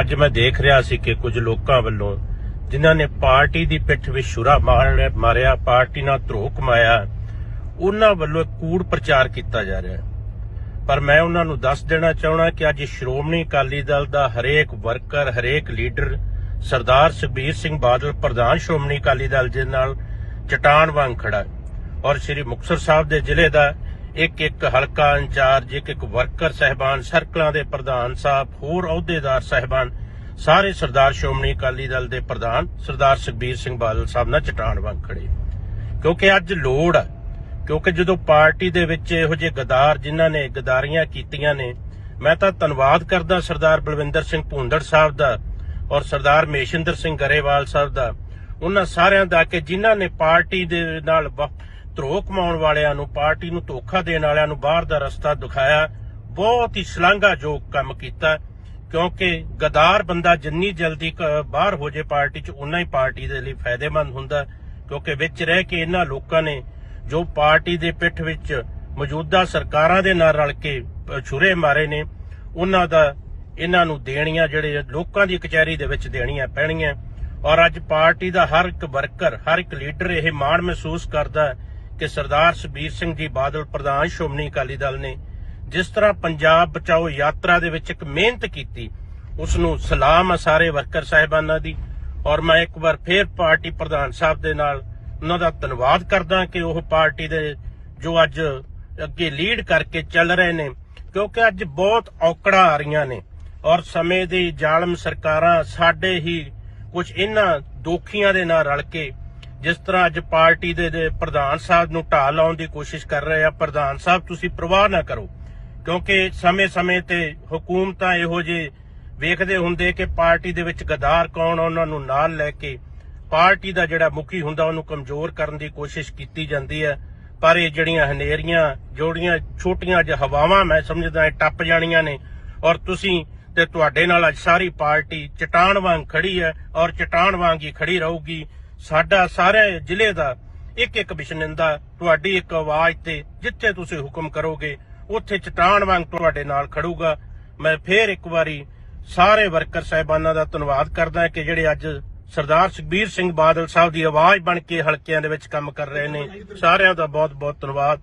ਅੱਜ ਮੈਂ ਦੇਖ ਰਿਹਾ ਸੀ ਕਿ ਕੁਝ ਲੋਕਾਂ ਵੱਲੋਂ ਜਿਨ੍ਹਾਂ ਨੇ ਪਾਰਟੀ ਦੀ ਪਿੱਠ ਵਿੱਚ ਛੁਰਾ ਮਾਰਿਆ ਪਾਰਟੀ ਨਾਲ ਧਰੋਹ ਕਮਾਇਆ, ਉਹਨਾਂ ਵੱਲੋਂ ਕੂੜ ਪ੍ਰਚਾਰ ਕੀਤਾ ਜਾ ਰਿਹਾ ਹੈ। ਪਰ ਮੈਂ ਉਹਨਾਂ ਨੂੰ ਦੱਸ ਦੇਣਾ ਚਾਹਣਾ ਕਿ ਅੱਜ ਸ਼੍ਰੋਮਣੀ ਅਕਾਲੀ ਦਲ ਦਾ ਹਰੇਕ ਵਰਕਰ, ਹਰੇਕ ਲੀਡਰ, ਸਰਦਾਰ ਸੁਖਬੀਰ ਸਿੰਘ ਬਾਦਲ, ਪ੍ਰਧਾਨ ਸ਼੍ਰੋਮਣੀ ਅਕਾਲੀ ਦਲ ਦੇ ਨਾਲ ਚਟਾਨ ਵਾਂਗ ਖੜਾ ਔਰ ਸ੍ਰੀ ਮੁਕਤਸਰ ਸਾਹਿਬ ਦੇ ਜ਼ਿਲ੍ਹੇ ਦਾ ਇੱਕ ਇੱਕ ਹਲਕਾ ਇੰਚਾਰਜ ਇੱਕ ਇੱਕ ਵਰਕਰ ਸਹਿਬਾਨ, ਸਰਕਲਾਂ ਦੇ ਪ੍ਰਧਾਨ ਸਾਹਿਬ, ਹੋਰ ਅਹੁਦੇਦਾਰ ਸਹਿਬਾਨ, ਸਾਰੇ ਸਰਦਾਰ ਸ਼੍ਰੋਮਣੀ ਅਕਾਲੀ ਦਲ ਦੇ ਪ੍ਰਧਾਨ, ਸਰਦਾਰ ਸੁਖਬੀਰ ਸਿੰਘ ਬਾਦਲ ਸਾਹਿਬ ਨਾਲ ਚਟਾਨ ਵਾਂਗ ਖੜੇ। ਕਿਉਂਕਿ ਅੱਜ ਲੋੜ ਹੈ ਕਿਉਂਕਿ ਜਦੋਂ ਪਾਰਟੀ ਦੇ ਵਿੱਚ ਇਹੋ ਜਿਹੇ ਗਦਾਰ ਜਿਨ੍ਹਾਂ ਨੇ ਗਦਾਰੀਆਂ ਕੀਤੀਆਂ ਨੇ, ਮੈਂ ਤਾਂ ਧੰਨਵਾਦ ਕਰਦਾ ਸਰਦਾਰ ਬਲਵਿੰਦਰ ਸਿੰਘ ਭੁੰਦੜ ਸਾਹਿਬ ਦਾ ਔਰ ਸਰਦਾਰ ਮੇਸ਼ਿੰਦਰ ਸਿੰਘ ਗਰੇਵਾਲ ਸਾਹਿਬ ਦਾ, ਉਹਨਾਂ ਸਾਰਿਆਂ ਦਾ ਕਿ ਜਿਨ੍ਹਾਂ ਨੇ ਪਾਰਟੀ ਦੇ ਨਾਲ ਧਰੋ ਕਮਾਉਣ ਵਾਲਿਆਂ ਨੂੰ, ਪਾਰਟੀ ਨੂੰ ਧੋਖਾ ਦੇਣ ਵਾਲਿਆਂ ਨੂੰ ਬਾਹਰ ਦਾ ਰਸਤਾ ਦਿਖਾਇਆ। ਬਹੁਤ ਹੀ ਸ਼ਲਾਘਾਯੋਗ ਕੰਮ ਕੀਤਾ, ਕਿਉਂਕਿ ਗਦਾਰ ਬੰਦਾ ਜਿੰਨੀ ਜਲਦੀ ਬਾਹਰ ਹੋ ਜੇ ਪਾਰਟੀ ਚ ਉਨਾ ਹੀ ਪਾਰਟੀ ਦੇ ਲਈ ਫਾਇਦੇਮੰਦ ਹੁੰਦਾ, ਕਿਉਂਕਿ ਵਿੱਚ ਰਹਿ ਕੇ ਇਹਨਾਂ ਲੋਕਾਂ ਨੇ ਜੋ ਪਾਰਟੀ ਦੇ ਪਿੱਠ ਵਿੱਚ ਮੌਜੂਦਾ ਸਰਕਾਰਾਂ ਦੇ ਨਾਲ ਰਲ ਕੇ ਛੁਰੇ ਮਾਰੇ ਨੇ ਉਹਨਾਂ ਦਾ ਇਹਨਾਂ ਨੂੰ ਦੇਣੀਆਂ ਜਿਹੜੇ ਲੋਕਾਂ ਦੀ ਕਚਹਿਰੀ ਦੇ ਵਿੱਚ ਦੇਣੀਆਂ ਪੈਣੀਆਂ ਔਰ ਅੱਜ ਪਾਰਟੀ ਦਾ ਹਰ ਇੱਕ ਵਰਕਰ, ਹਰ ਇੱਕ ਲੀਡਰ ਇਹ ਮਾਣ ਮਹਿਸੂਸ ਕਰਦਾ ਹੈ ਕਿ ਸਰਦਾਰ ਸੁਖਬੀਰ ਸਿੰਘ ਜੀ ਬਾਦਲ, ਪ੍ਰਧਾਨ ਸ਼੍ਰੋਮਣੀ ਅਕਾਲੀ ਦਲ ਨੇ ਜਿਸ ਤਰ੍ਹਾਂ ਪੰਜਾਬ ਬਚਾਓ ਯਾਤਰਾ ਦੇ ਵਿੱਚ ਇੱਕ ਮਿਹਨਤ ਕੀਤੀ ਉਸ ਨੂੰ ਸਲਾਮ ਆ ਸਾਰੇ ਵਰਕਰ ਸਾਹਿਬਾਨਾਂ ਦੀ ਔਰ ਮੈਂ ਇੱਕ ਵਾਰ ਫੇਰ ਪਾਰਟੀ ਪ੍ਰਧਾਨ ਸਾਹਿਬ ਦੇ ਨਾਲ ਉਹਨਾਂ ਦਾ ਧੰਨਵਾਦ ਕਰਦਾ ਕਿ ਉਹ ਪਾਰਟੀ ਦੇ ਜੋ ਅੱਜ ਅੱਗੇ ਲੀਡ ਕਰਕੇ ਚੱਲ ਰਹੇ ਨੇ, ਕਿਉਂਕਿ ਅੱਜ ਬਹੁਤ ਔਕੜਾਂ ਆ ਰਹੀਆਂ ਨੇ ਔਰ ਸਮੇਂ ਦੀ ਜ਼ਾਲਮ ਸਰਕਾਰਾਂ ਸਾਡੇ ਹੀ ਕੁਝ ਇਹਨਾਂ ਦੋਖੀਆਂ ਦੇ ਨਾਲ ਰਲ ਕੇ ਜਿਸ ਤਰ੍ਹਾਂ ਅੱਜ ਪਾਰਟੀ ਦੇ ਪ੍ਰਧਾਨ ਸਾਹਿਬ ਨੂੰ ਢਾਹ ਲਾਉਣ ਦੀ ਕੋਸ਼ਿਸ਼ ਕਰ ਰਹੇ ਆ ਪ੍ਰਧਾਨ ਸਾਹਿਬ ਤੁਸੀਂ ਪ੍ਰਵਾਹ ਨਾ ਕਰੋ। ਕਿਉਂਕਿ ਸਮੇਂ-ਸਮੇਂ ਤੇ ਹਕੂਮਤਾਂ ਇਹੋ ਜਿਹੇ ਵੇਖਦੇ ਹੁੰਦੇ ਕਿ ਪਾਰਟੀ ਦੇ ਵਿੱਚ ਗਦਾਰ ਕੌਣ ਆ, ਉਹਨਾਂ ਨੂੰ ਨਾਲ ਲੈ ਕੇ ਪਾਰਟੀ ਦਾ ਜਿਹੜਾ ਮੁਖੀ ਹੁੰਦਾ ਉਹਨੂੰ ਕਮਜ਼ੋਰ ਕਰਨ ਦੀ ਕੋਸ਼ਿਸ਼ ਕੀਤੀ ਜਾਂਦੀ ਹੈ ਪਰ ਇਹ ਜਿਹੜੀਆਂ ਹਨੇਰੀਆਂ ਜੋੜੀਆਂ ਛੋਟੀਆਂ ਜਿਹਾ ਹਵਾਵਾਂ ਮੈਂ ਸਮਝਦਾ ਇਹ ਟੱਪ ਜਾਣੀਆਂ ਨੇ। ਔਰ ਤੁਸੀਂ ਤੇ ਤੁਹਾਡੇ ਨਾਲ ਅੱਜ ਸਾਰੀ ਪਾਰਟੀ ਚਟਾਨ ਵਾਂਗ ਖੜੀ ਹੈ ਔਰ ਚਟਾਨ ਵਾਂਗ ਹੀ ਖੜੀ ਰਹੂਗੀ। ਸਾਡਾ ਸਾਰੇ ਜ਼ਿਲ੍ਹੇ ਦਾ ਇੱਕ ਇੱਕ ਬਿਸ਼ਨਿੰਦਾ ਤੁਹਾਡੀ ਇੱਕ ਆਵਾਜ਼ ਤੇ ਜਿੱਥੇ ਤੁਸੀਂ ਹੁਕਮ ਕਰੋਗੇ, ਉੱਥੇ ਚਟਾਨ ਵਾਂਗ ਤੁਹਾਡੇ ਨਾਲ ਖੜੂਗਾ। ਮੈਂ ਫੇਰ ਇੱਕ ਵਾਰੀ ਸਾਰੇ ਵਰਕਰ ਸਾਹਿਬਾਨਾਂ ਦਾ ਧੰਨਵਾਦ ਕਰਦਾ ਕਿ ਜਿਹੜੇ ਅੱਜ ਸਰਦਾਰ ਸੁਖਬੀਰ ਸਿੰਘ ਬਾਦਲ ਸਾਹਿਬ ਦੀ ਆਵਾਜ਼ ਬਣ ਕੇ ਹਲਕਿਆਂ ਦੇ ਵਿੱਚ ਕੰਮ ਕਰ ਰਹੇ ਨੇ। ਸਾਰਿਆਂ ਦਾ ਬਹੁਤ ਬਹੁਤ ਧੰਨਵਾਦ।